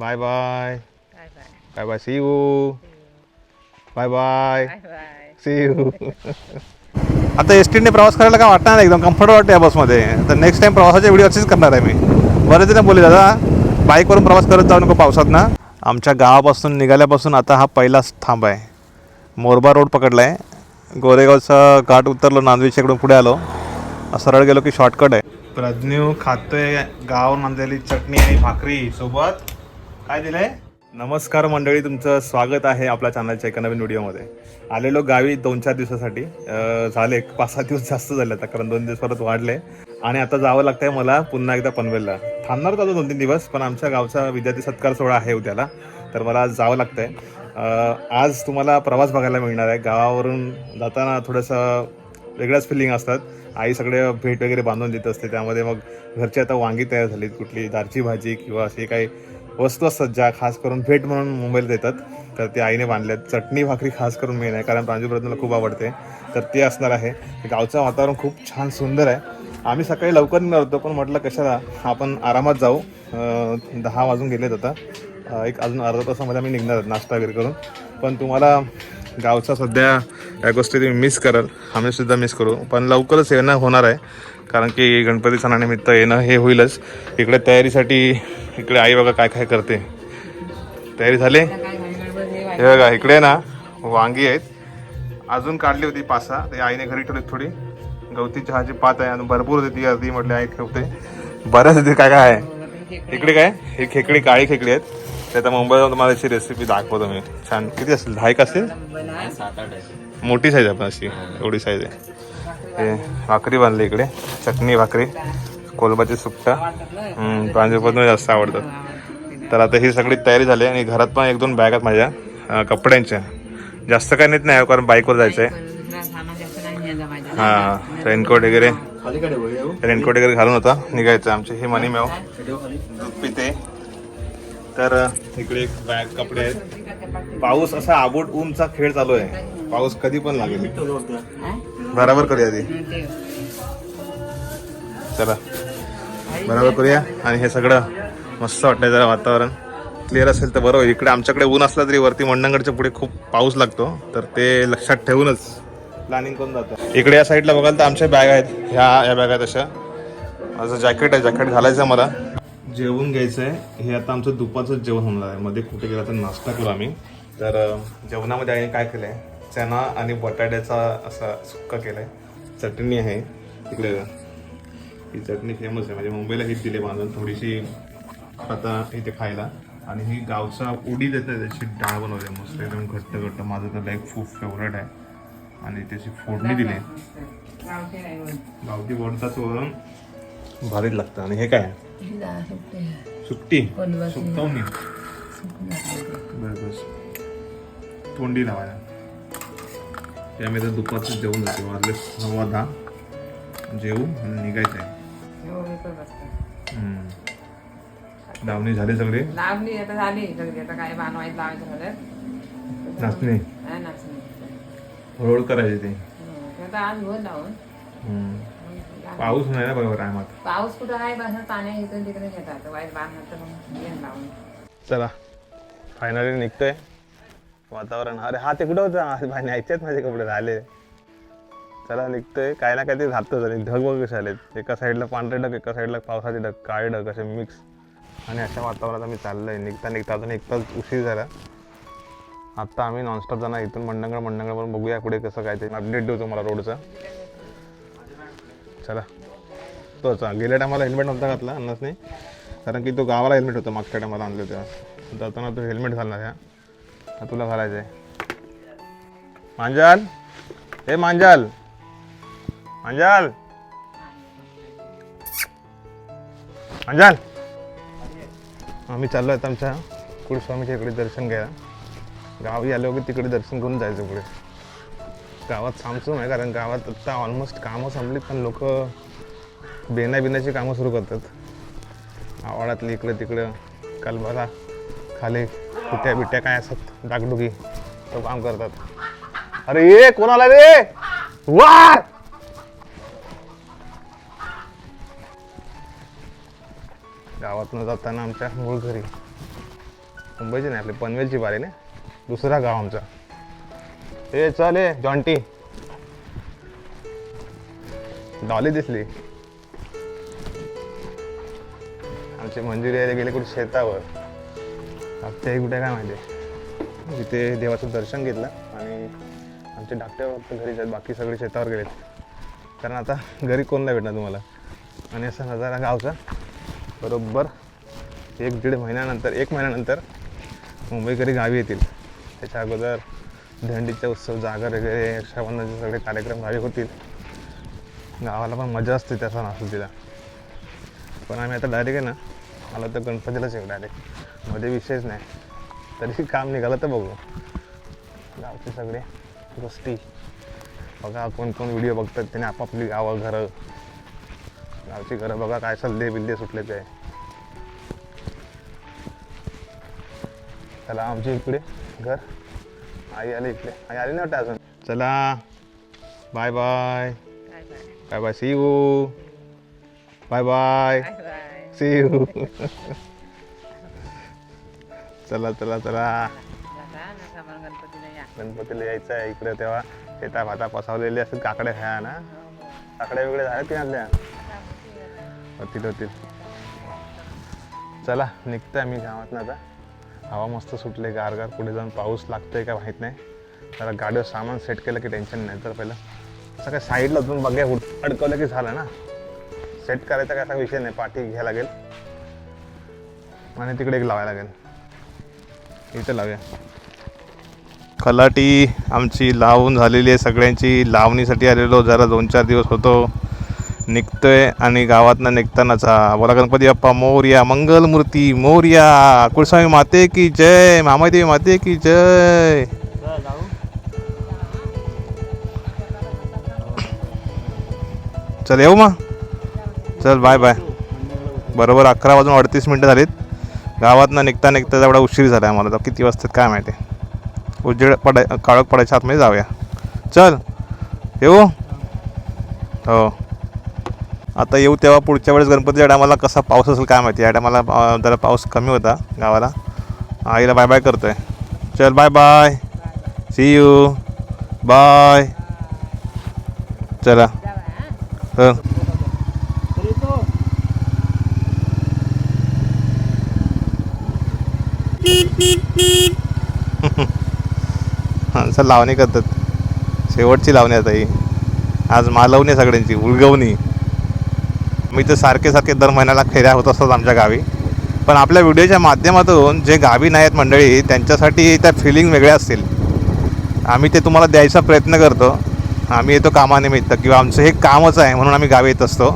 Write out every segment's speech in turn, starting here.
Bye bye bye bye bye bye see you bye bye bye bye see you आता एस टीने प्रवास करायला काय वाटणार? नाही एकदम कम्फर्ट वाटतं या बसमध्ये तर नेक्स्ट टाइम प्रवासाच्या व्हिडिओ असेच करणार आहे मी. बरेच जण बोलले दादा बाईकवरून प्रवास करत जाऊ नको पावसात ना आमच्या गावापासून निघाल्यापासून आता हा पहिलाच थांब आहे. मोरबा रोड पकडला आहे गोरेगावचा घाट उतरलो नांदवीच्या इकडून पुढे आलो. सरळ गेलो की शॉर्टकट आहे. प्रज्ञू खातोय गावावरून आणलेली चटणी आणि भाकरी सोबत. काय दिलंय? नमस्कार मंडळी तुमचं स्वागत आहे आपल्या चॅनलच्या एका नवीन व्हिडिओमध्ये. आलेलो गावी दोन चार दिवसासाठी झाले पाच सात दिवस जास्त झाले आता कारण दोन दिवस परत वाढले. आणि आता जावं लागतंय मला पुन्हा एकदा पनवेलला. थांबणार होतो दोन तीन दिवस पण आमच्या गावचा विद्यार्थी सत्कार सोहळा आहे उद्याला तर मला आज जावं लागतंय. आज तुम्हाला प्रवास बघायला मिळणार आहे. गावावरून जाताना थोडंसं वेगळ्याच फिलिंग असतात. आई सगळे भेट वगैरे बांधून देत असते त्यामध्ये मग घरची आता वांगी तयार झालीत कुठली दारची भाजी किंवा अशी काही वस्तू असतात ज्या खास करून भेट म्हणून मुंबईला देतात. तर ते आईने बांधल्यात. चटणी भाकरी खास करून मेन आहे. कारण प्रांजू खूप आवडते. तर ते असणार आहे. गावचं वातावरण खूप छान सुंदर आहे. आम्ही सकाळी लवकर निघणार होतो पण म्हटलं कशाला आपण आरामात जाऊ. दहा वाजून गेलेत आता. एक अजून अर्धा तासामध्ये आम्ही निघणार आहोत नाश्ता वगैरे करून. पण तुम्हाला गावचा सध्या या गोष्टी तुम्ही मिस कराल. आम्ही सुद्धा मिस करू. पण लवकरच येणं होणार आहे. कारण की गणपती सणानिमित्त येणं हे होईलच. इकडे तयारीसाठी इकडे आई बघा काय काय करते. तयारी झाली? हे बघा इकडे ना वांगी आहेत. अजून काढली होती पाच सहा ते आईने घरी ठेवली थोडी. गवती चहाची पात आहे आणि भरपूर होती ती अर्धी म्हटली आई ठेवते. बऱ्याच होती काय काय आहे? इकडे काय? ही खेकडी काळी खेकडी आहेत. ते आता मुंबईला तुम्हाला याची रेसिपी दाखवतो मी. छान. किती असेल? दहा एक असतील? मोठी साईज आहे पण अशी. एवढी साईज आहे. हे भाकरी बांधली इकडे. चटणी भाकरी. कोलबाची सुट्टा. प्रांजूपत जास्त आवडतात. तर आता ही सगळी तयारी झाली आणि घरात पण एक दोन बॅग आहेत माझ्या कपड्यांच्या. जास्त काय नेत नाही कारण बाईकवर जायचं आहे. हां रेनकोट वगैरे. रेनकोट वगैरे घालून होता निघायचं आमची. ही मनी मेव दूध पिते. तर इकडे एक बॅग कपडे आहेत. पाऊस असा आबोट ऊनचा खेळ चालू आहे. पाऊस कधी पण लागेल? बराबर करूया आधी. चला. बरोबर करूया. आणि हे सगळं मस्त वाटतंय जरा वातावरण. क्लिअर असेल तर बरं होईल इकडे आमच्याकडे ऊन असला तरी वरती मंडणगडच्या पुढे खूप पाऊस लागतो. तर ते लक्षात ठेवूनच प्लॅनिंग करून जातं. इकडे या साईडला बघाल तर आमच्या बॅग आहेत. ह्या या बॅग आहेत अशा. माझं जॅकेट आहे. जॅकेट घालायचं आहे मला. जेवून घ्यायचं आहे हे आता आमचं दुपारचं जेवण होणार आहे. मध्ये कुठे गेला तर नाश्ता करू आम्ही. तर जेवणामध्ये आईने काय केलं आहे चना आणि बटाट्याचा असा सुक्का केला आहे चटणी आहे. इकडे ही चटणी फेमस आहे. म्हणजे मुंबईला हीच दिली बांधून थोडीशी आता इथे खायला. आणि ही गावचा उडी येते त्याची डाळ बनवली मस्त एकदम घट्ट घट्ट. माझं तर लाईक खूप फेवरेट आहे. आणि त्याची फोडणी दिली गावठी नाही होत. गावठी वरून भारीच लागतं. आणि हे काय? सुट्टी. सुट्टी कोलंबी. सुकवणी. सुकून तोंडी लावायला. त्यामुळे तर दुपारचं जेवण जाते वाजले सव्वा दहा. जेवू आणि निघायचं आहे. हम्म. लावणी झाली सगळी? लावणी आता झाली सगळी आता काय बनवायचं लावायचं झालं? नाचणी? हा, नाचणी. हळूहळू करायची ती. ते आता आज लावून. हम्म. पाऊस नाही ना बरोबर टायमात? पाऊस कुठं आहे? बस पाण्या इकडून तिकडे घेतात. वाईट बांधणार तर मग लावून. चला फायनली निघतोय. वातावरण अरे हा तिकडं होतं. हा भाई न्यायचेच माझे कपडे राहिले चला निघतंय. काय ना काय ते राहतच आणि ढग वगैरे कसे आलेत. एका साईडला पांढरे ढग एका साईडला पावसाचे ढग काळे ढग असे मिक्स आणि अशा वातावरणात आम्ही चाललोय. निघता निघता अजून एक तास उशीर झाला. आत्ता आम्ही नॉनस्टॉप जाणार इथून मंडंगळ मंडंगळवरून पण बघूया पुढे कसं काय ते. अपडेट देऊ तुम्हाला रोडचं. चला. तो चा गेल्या टायमाला हेल्मेट नव्हता घातला अन्नाच नाही कारण की तो गावाला हेल्मेट होता मागच्या टायमाला आणलं तेव्हा. जाताना तो हेल्मेट घालणार ह्या तुला घालायचं आहे मांजाल! हे मांजाल! मांजाल मांजाल आम्ही चाललो आहेत आमच्या कुळस्वामीच्या इकडे दर्शन घ्या गावी आलो की तिकडे दर्शन करून जायचं पुढे. गावात सामसूम आहे कारण गावात आत्ता ऑलमोस्ट कामं संपलीत पण लोक बेना बिनाची कामं सुरू करतात. आवाळातली इकडं तिकडं कालबाला खाली कुट्या बिट्या काय असतात डागडुगी तो काम करतात. अरे ये कोणाला रे? वा गावातून जाताना आमच्या मूळ घरी. मुंबईची नाही आपली पनवेलची बारी ना. दुसरा गाव आमचा. ए चल ए जॉन्टी. डॉली दिसली. आमचे मंजुरी यायला गेले कुठे शेतावर. ते कुठे काय माहिती. तिथे देवाचं दर्शन घेतलं आणि आमचे धाकटे फक्त घरी जात बाकी सगळे शेतावर गेलेत. कारण आता घरी कोण नाही भेटणार तुम्हाला? आणि असा नजारा गावचा. बरोबर. एक दीड महिन्यानंतर एक महिन्यानंतर मुंबईकरी गावी येतील? त्याच्या अगोदर दंडीचा उत्सव जागर वगैरे रक्षाबंधनचे सगळे कार्यक्रम गावी होतील. गावाला पण मजा असते त्या सणासुदीला. पण आम्ही आता डायरेक्ट आहे ना मला तर गणपतीलाच येऊ डायरेक्टमध्ये विषयच नाही. तरी काम निघालं तर बघू. गावचे सगळे गोष्टी. बघा कोण कोण व्हिडिओ बघतात त्याने आपापली गावं घरं गावची घरं बघा काय सल्ले बिल्ले सुटले ते. चला आमच्या इकडे घर. आई आली इकडे. आई आली वाटतं अजून? चला. Bye bye bye bye see you bye bye see you चला चला चला. गणपतीला यायचं आहे इकडे तेव्हा. शेता भाता पसावलेले असतील काकड्या ह्या ना? काकड्या वेगळ्या झाल्या की होतील होतील. चला निघतोय मी गावातनं आता. हवा मस्त सुटले गारगार पुढे जाऊन पाऊस लागतोय का माहीत नाही. जरा गाडीवर सामान सेट केलं की टेन्शन नाही तर पहिलं. असं काय साईडला जाऊन बघ्या अडकवलं की झालं ना. सेट करायचा काय असा विषय नाही पाठी घ्यायला लागेल. आणि तिकडे एक लावायला लागेल. इथं लावूया. कलाटी आमची लावून झालेली आहे सगळ्यांची. लावणीसाठी आलेलो जरा दोन चार दिवस होतो. निघतोय आणि गावातनं निघतानाचा बोला गणपती बाप्पा मोर्या मंगलमूर्ती मोर्या कुळस्वामी माते की जय मामादेवी माते की जय. चल येऊ मग. चल बाय बाय बरोबर अकरा वाजून अडतीस मिनटं झालीत. गावातनं निघता निघता तेवढा उशीर झाला आहे मला तर किती वाजतात काय माहिती. उजेड पडाय काळोख पडायच्या आतमध्ये जाऊया. चल येऊ. हो. आता येऊ तेव्हा पुढच्या वेळेस गणपतीच्या टायमाला कसा पाऊस असेल काय माहिती. या टायमाला जरा पाऊस कमी होता गावाला. आईला बाय बाय करतोय. चल bye bye see you bye चला. हां. सर लावणी करतात. शेवटची लावणी आता ही. आज मालवणी आहे सगळ्यांची उलगवणी. मी तर सारखे सारखे दर महिन्याला फेऱ्या होत असतात आमच्या गावी. पण आपल्या व्हिडिओच्या माध्यमातून जे गावी नाही आहेत मंडळी त्यांच्यासाठी त्या फिलिंग वेगळ्या असतील. आम्ही ते तुम्हाला द्यायचा प्रयत्न करतो. आम्ही येतो कामानिमित्त किंवा आमचं हे कामच आहे म्हणून आम्ही गावी येत असतो.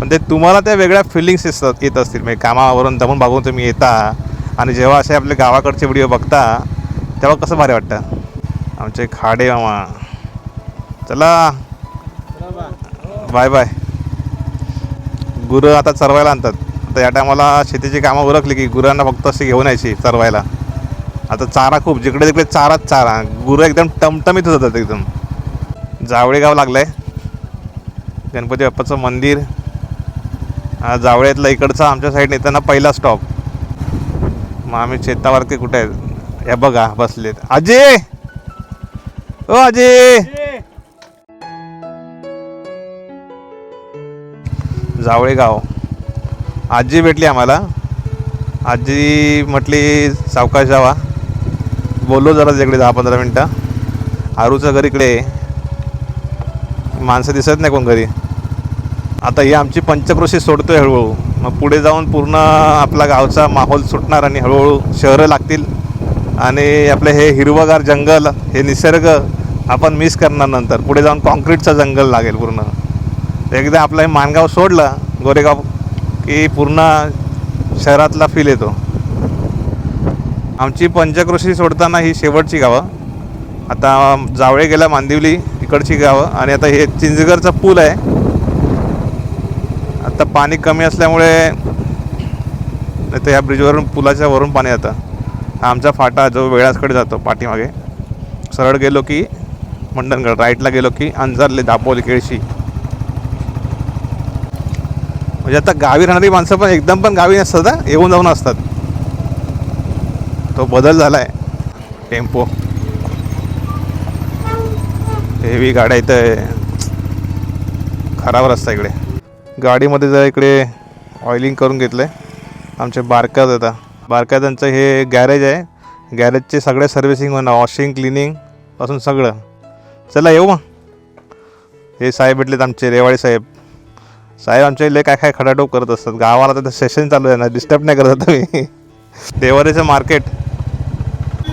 पण ते तुम्हाला त्या वेगळ्या फिलिंग्स येतात येत असतील. म्हणजे कामावरून दमून भागून तुम्ही येता आणि जेव्हा असे आपले गावाकडचे व्हिडिओ बघता तेव्हा कसं भारी वाटतं? आमचे खाडे मामा. चला. Bye bye. गुरं आता चरवायला आणतात. आता या टायमाला शेतीची कामं ओळखली की गुरांना फक्त अशी घेऊन यायची चरवायला. आता चारा खूप जिकडे तिकडे चाराच चारा. गुरं एकदम टमटमीत होतात एकदम. जावळे गाव लागलं आहे गणपती बाप्पाचं मंदिर. हा इकडचा आमच्या साईडने येताना पहिला स्टॉप मग आम्ही शेतावरती कुठे आहेत? या बघा बसलेत. अजय ओ अजय जावळे गाव आजी भेटली आम्हाला. आजी म्हटली सावकाश जावा. बोललो जरा तिकडे दहा पंधरा मिनटं. आरूचं घर इकडे माणसं दिसत नाही कोण घरी. आता ही आमची पंचक्रोशी आहे हळूहळू. मग पुढे जाऊन पूर्ण आपला गावचा माहोल सुटणार आणि हळूहळू शहरं लागतील. आणि आपलं हे हिरवगार जंगल हे निसर्ग आपण मिस करणार नंतर. पुढे जाऊन कॉन्क्रीटचं जंगल लागेल पूर्ण. एकदा आपलं हे मानगाव सोडलं गोरेगाव की पूर्ण शहरातला फील येतो. आमची पंचक्रोशी सोडताना ही शेवटची गावं. आता जावळे गेला मांदिवली इकडची गावं आणि आता हे चिंचगडचा पूल आहे. आता पाणी कमी असल्यामुळे तर ह्या ब्रिजवरून पुलाच्या वरून पाणी येतं आमचा फाटा जो वेळासकडे जातो पाठीमागे. सरळ गेलो की मंडणगड राईटला गेलो की अंजारले दापोली केळशी. म्हणजे आता गावी राहणारी माणसं पण एकदम पण गावी नसतात हा, येऊन जाऊन असतात. तो बदल झाला आहे टेम्पो. हेवी गाड्या इथं खराब रस्ता इकडे. गाडीमध्ये जर इकडे ऑइलिंग करून घेतलं आहे आमचे बारकात आता. बारकात त्यांचं हे गॅरेज आहे. गॅरेजचे सगळे सर्व्हिसिंग म्हणा वॉशिंग क्लिनिंगपासून सगळं. चला येऊ मग. हे साहेब भेटलेत आमचे रेवाडी साहेब. साहेब आमच्या इथले काय काय खडाटोप करत असतात. गावाला तर सेशन चालू आहे ना डिस्टर्ब नाही करत आता मी. देवारीचं मार्केट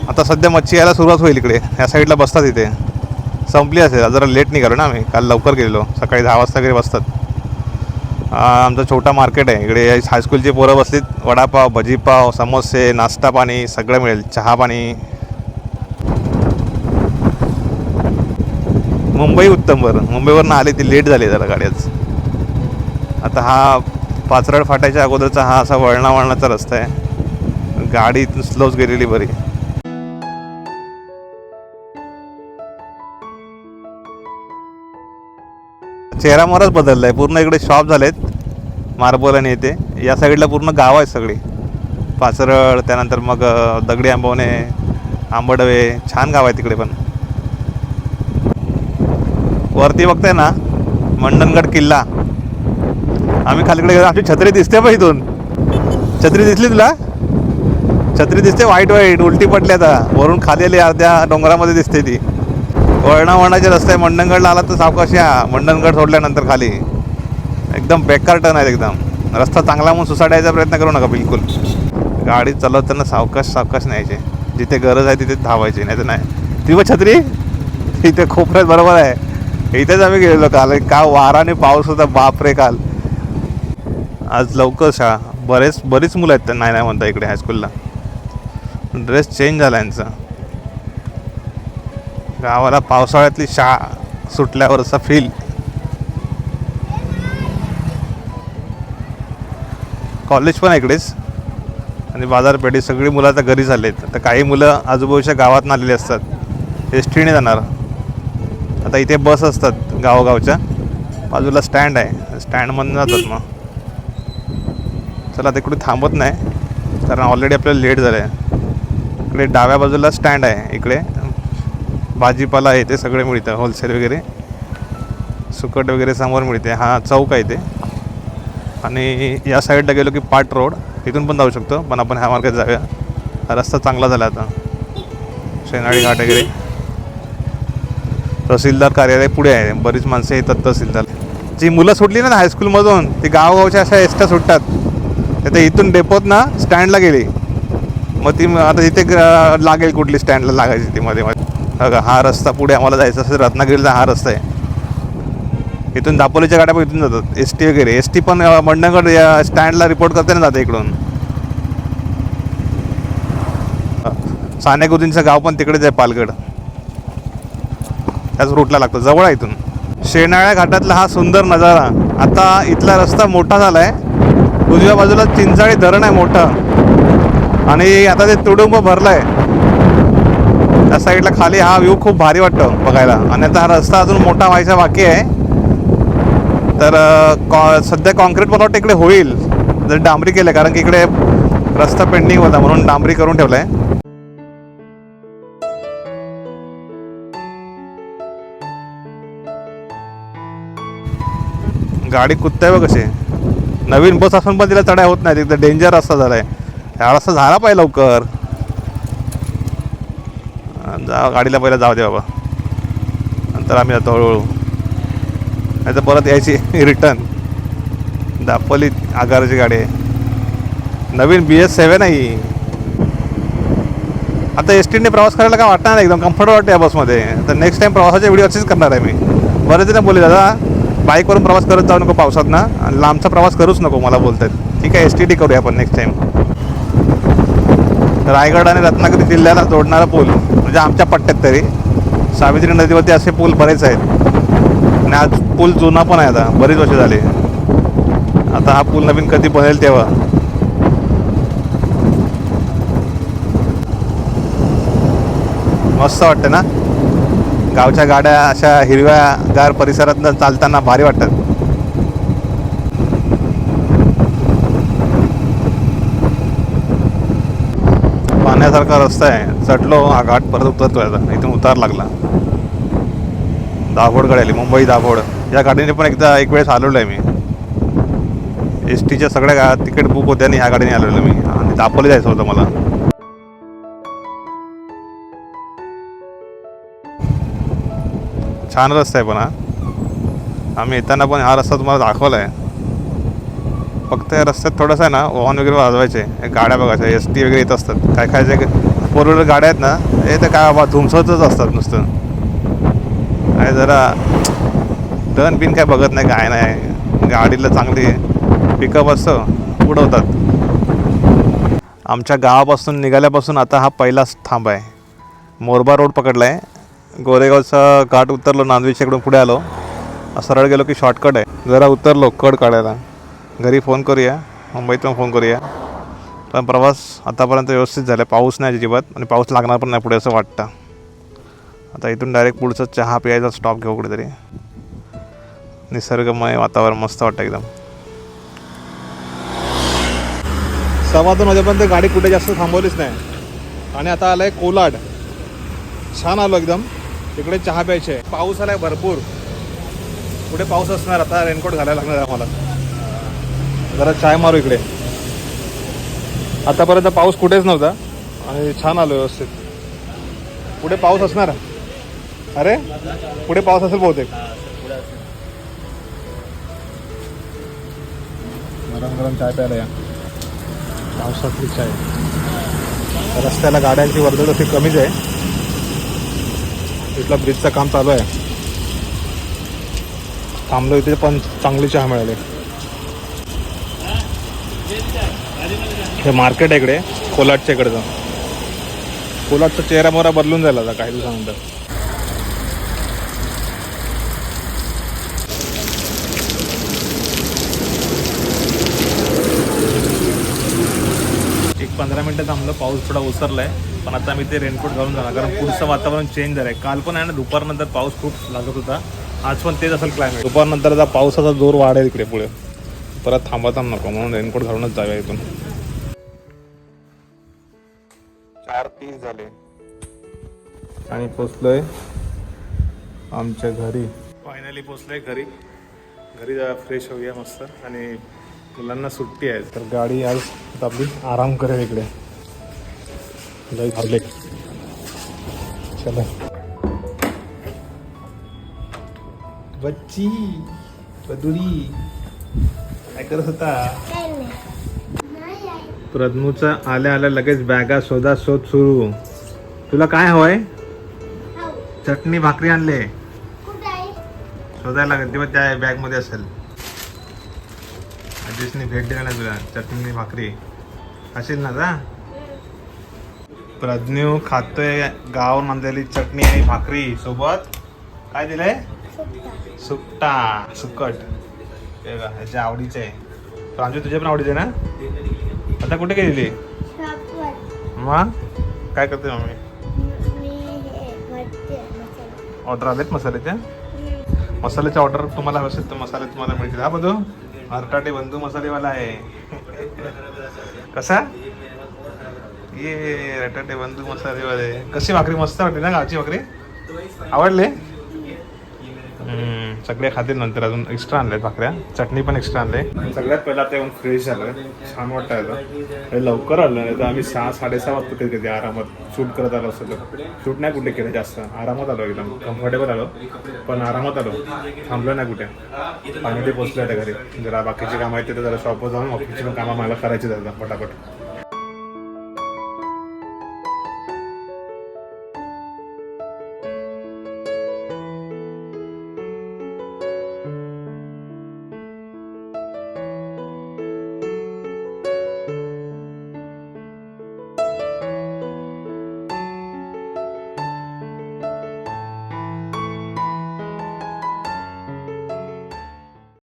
आता सध्या मच्छी यायला सुरुवात होईल इकडे. या साईडला बसतात इथे. संपली असेल. जरा लेट निघालो ना आम्ही. काल लवकर गेलेलो. सकाळी दहा वाजता वगैरे बसतात. आमचं छोटा मार्केट आहे. इकडे हायस्कूलची पोरं बसलीत. वडापाव भजीपाव समोसे नाश्ता पाणी सगळं मिळेल. चहा पाणी. मुंबई उत्तम बरं. मुंबईवरनं आली ती लेट झाली जरा गाड्याच आता हा पाचरड फाटायच्या अगोदरचा हा असा वळणा वळणाचा रस्ता आहे. गाडी इथून स्लोच गेलेली बरी. चेहरा मोहराच बदलला आहे पूर्ण इकडे शॉप झालेत. मार्बल आणि येते या साईडला पूर्ण गाव आहे सगळी. पाचरळ त्यानंतर मग दगडी आंबवणे आंबडवे. छान गाव आहे तिकडे पण. वरती बघताय ना मंडणगड किल्ला. आम्ही खालीकडे गेलो. आमची छत्री दिसते पण इथून. छत्री दिसली तुला? छत्री दिसते वाईट वाईट उलटी पडली आता. वरून खाली आली अर्ध्या डोंगरामध्ये दिसते ती. वळणा वळणाचे रस्ते मंडणगडला आला तर सावकाश या. मंडणगड सोडल्यानंतर खाली. एकदम बेकार टर्न आहेत एकदम. रस्ता चांगला म्हणून सुसाडायचा प्रयत्न करू नका बिलकुल. गाडी चालवताना सावकाश सावकाश न्यायचे. जिथे गरज आहे तिथे धावायची नाही तर नाही. ती व छत्री. इथे खोपऱ्यात बरोबर आहे. इथेच आम्ही गेलेलो काल. का वाराने पाऊस होता बापरे काल. आज लवकर शाळा. बरेच बरीच मुलं आहेत नाही नाही म्हणता इकडे हायस्कूलला ड्रेस चेंज झाला यांचा. गावाला पावसाळ्यातली शाळा सुटल्यावर असा फील कॉलेज पण इकडेच. आणि बाजारपेठे सगळी मुलं आता घरी झालेत. आता काही मुलं आजूबाजूच्या गावात आलेली असतात. एस टीने जाणार. आता इथे बस असतात गावोगावच्या. बाजूला स्टँड आहे. स्टँडमधून जातात मग. चला ते इकडे थांबत नाही. कारण ऑलरेडी आपल्याला लेट झालं आहे इकडे डाव्या बाजूला स्टँड आहे इकडे. भाजीपाला आहे ते सगळे मिळतं होलसेल वगैरे. सुकट वगैरे समोर मिळते. हा चौक आहे ते. आणि या साईडला गेलो की पाट रोड तिथून पण जाऊ शकतो पण आपण ह्या मार्गात जाऊया. रस्ता चांगला झाला आता. शेनाळी घाट वगैरे. तहसीलदार कार्यालय पुढे आहे. बरीच माणसं येतात तहसीलदार. जी मुलं सुटली ना हायस्कूलमधून ती गावगावच्या अशा एसट्या सुटतात. तर इथून डेपोत ना स्टँडला गेली. मग ती आता इथे लागेल कुठली स्टँडला लागायची ती मध्ये मध्ये. बघा हा रस्ता पुढे आम्हाला जायचं असेल रत्नागिरीचा हा रस्ता आहे. इथून दापोलीच्या गाड्या पण इथून जातात एस टी वगैरे. एस टी पण अं, मंडणगड या स्टँडला रिपोर्ट करताना जाते इकडून. साने गुरुजींचं गाव पण तिकडेच आहे पालगड. त्याच रूटला लागतो जवळ आहे इथून. शेणाळ्या घाटातला हा सुंदर नजारा. आता इथला रस्ता मोठा झाला आहे उजव्या बाजूला चिंचाळी धरण आहे मोठं. आणि आता ते तुडुंब भरलं आहे त्या साईडला खाली हा व्ह्यू खूप भारी वाटतो बघायला. आणि आता हा रस्ता अजून मोठा व्हायचा बाकी आहे. तर कॉ सध्या कॉन्क्रीट मला वाटतं इकडे होईल. जर डांबरी केलं कारण की इकडे रस्ता पेंडिंग होता म्हणून डांबरी करून ठेवलं आहे गाडी कुदताय बघ कशी नवीन बस असून पण तिला चढाई होत नाही तिथं डेंजर रस्ता झाला आहे ह्या रस्ता झाला पाहिजे लवकर. जा गाडीला पहिला जाऊ दे बाबा. नंतर आम्ही जातो हळूहळू. नाही तर परत यायची रिटर्न दापोली आगाराची गाडी आहे. नवीन बी एस सेवन आहे आता एस टीने प्रवास करायला काय वाटणार नाही एकदम कम्फर्टेबल वाटतं या बसमध्ये तर नेक्स्ट टाईम प्रवासाच्या व्हिडिओ असेच करणार आहे मी. बरेच जण बोलले दादा बाईकवरून प्रवास करत जाऊ नको पावसात ना लांबचा प्रवास करूच नको मला बोलतात ठीक आहे एस टी टी करूया आपण नेक्स्ट टाइम रायगड आणि रत्नागिरी जिल्ह्याला जोडणारा पूल म्हणजे आमच्या पट्ट्यात तरी. सावित्री नदीवरती असे पूल बरेच आहेत. आणि आज पूल जुना पण आहे आता बरीच वर्ष झाली. आता हा पूल नवीन कधी बनेल तेव्हा. मस्त वाटतं ना? गावच्या गाड्या अशा हिरव्यागार परिसरातनं परिसरात चालताना भारी वाटतात. पाण्यासारखा रस्ता आहे. चढलो हा घाट परत उतरतोय आता. इथून उतार लागला. दाभोड आली मुंबई दाभोड या गाडीने पण एकदा एक वेळेस आलेलो आहे मी एस टीच्या सगळ्या गा तिकीट बुक होत्या आणि ह्या गाडीने आलेलो मी. आणि दापोली जायचं होतं मला. छान रस्ता आहे पण हा. आम्ही येताना पण हा रस्ता तुम्हाला दाखवला आहे फक्त या रस्त्यात थोडंसं आहे ना वाहन वगैरे वाजवायचे गाड्या बघायच्या एस टी वगैरे येत असतात. काय काय जे फोर व्हीलर गाड्या आहेत ना हे तर काय बाबा धुमसतच असतात नुसतं. काय जरा टर्न बिन काय बघत नाही काय नाही. गाडीला चांगली पिकअप असतं उडवतात. आमच्या गावापासून निघाल्यापासून आता हा पहिलाच थांब आहे. मोरबा रोड पकडला आहे गोरेगावचा घाट उतरलो नांदवीच्याकडून पुढे आलो. सरळ गेलो की शॉर्टकट आहे. जरा उतरलो कड काढायला. घरी फोन करूया मुंबईत पण फोन करूया. पण प्रवास आतापर्यंत व्यवस्थित झाला. पाऊस नाही अजिबात आणि पाऊस लागणार पण नाही पुढे असं वाटतं. आता इथून डायरेक्ट पुढचं चहा प्यायचा स्टॉप घेऊ कुठेतरी. निसर्गमय वातावरण मस्त वाटतं एकदम. सव्वा दोन वाजेपर्यंत गाडी कुठे जास्त थांबवलीच नाही. आणि आता आलं आहे कोलाड. छान आलो एकदम. तिकडे चहा प्यायचे. पाऊस आलाय भरपूर. पुढे पाऊस असणार आता रेनकोट घालायला लागणार आहे आम्हाला. जरा चाय मारू इकडे. आतापर्यंत पाऊस कुठेच नव्हता. आणि छान आलो व्यवस्थित. पुढे पाऊस असणार? अरे पुढे पाऊस असेल बहुतेक. गरम गरम चाय प्यायला या. पावसातली चाय. रस्त्याला गाड्यांची वर्दळ अशी कमीच आहे. इथला ब्रिजचं काम चालू आहे. थांबलो इथे पण चांगली चहा मिळाली. हे मार्केट आहे इकडे कोलाटच्या इकडचं. कोलाटचा चेहरा मोहरा बदलून झाला आता काही दिवसानंतर एक पंधरा मिनटं थांबलं पाऊस थोडा ओसरलाय पण आता मी ते रेनकोट घालून जाणार कारण पुढचं वातावरण चेंज झालंय. काल पण आहे ना दुपारनंतर पाऊस खूप लागत होता. आज पण तेच असेल क्लायमेट दुपारनंतर आता पावसाचा जोर वाढेल इकडे पुढे. परत थांबता नको म्हणून रेनकोट घालूनच जाऊया इथून. चार तीस झाले. आणि पोचलोय आमच्या घरी. फायनली पोचलोय घरी. घरी जरा फ्रेश होऊया मस्त. आणि मुलांना सुट्टी आहे. तर गाडी आज आपली आराम करेल इकडे. लय झाले. चला. बच्ची बदुरी. काय करत होता? प्रज्ञूचा आल्या आल्या लगेच बॅगा शोधा शोध सुरू. तुला काय हवंय? चटणी भाकरी आणले. शोधायला लागेल तेव्हा त्या बॅगमध्ये असेल. आजीसनी भेट दिला ना तुला चटणी भाकरी. असेल ना जा. प्रज्ञू खातोय गावावर आणलेली चटणी आणि भाकरी. सोबत? काय दिलंय? सुकटा. सुकट ह्याच्या आवडीचे. आहे प्रांजू तुझ्या पण आवडीचे ना? आता कुठे गेलेली मग? काय करते मम्मी? ऑर्डर आलेत मसाल्याच्या मसाल्याच्या ऑर्डर तुम्हाला हवे असेल तर मसाले तुम्हाला मिळतील. हा बघू हरटाटे बंधू मसालेवाला आहे. कसा? ये रटाटे बंधू मसालेवाले. कशी भाकरी? मस्त वाटली ना गावची भाकरी? आवडले? सगळे खातील नंतर अजून एक्स्ट्रा आणले भाकऱ्या. चटणी पण एक्स्ट्रा आणले. सगळ्यात पहिला ते येऊन फ्रेश झालं. छान वाटतं हे लवकर आलं नाही तर आम्ही सहा साडेसहा वाजता कधी कधी आरामात शूट करत आलो असतो. शूट नाही कुठे केलं जास्त. आरामात आलो एकदम. कम्फर्टेबल आलो. पण आरामात आलो. थांबलो नाही कुठे. आणि ते पोचलं त्या घरी. जरा बाकीची कामं आहेत ते तर जरा शॉपवर जाऊन ऑफिसची पण कामं मला करायची जातात पटापट.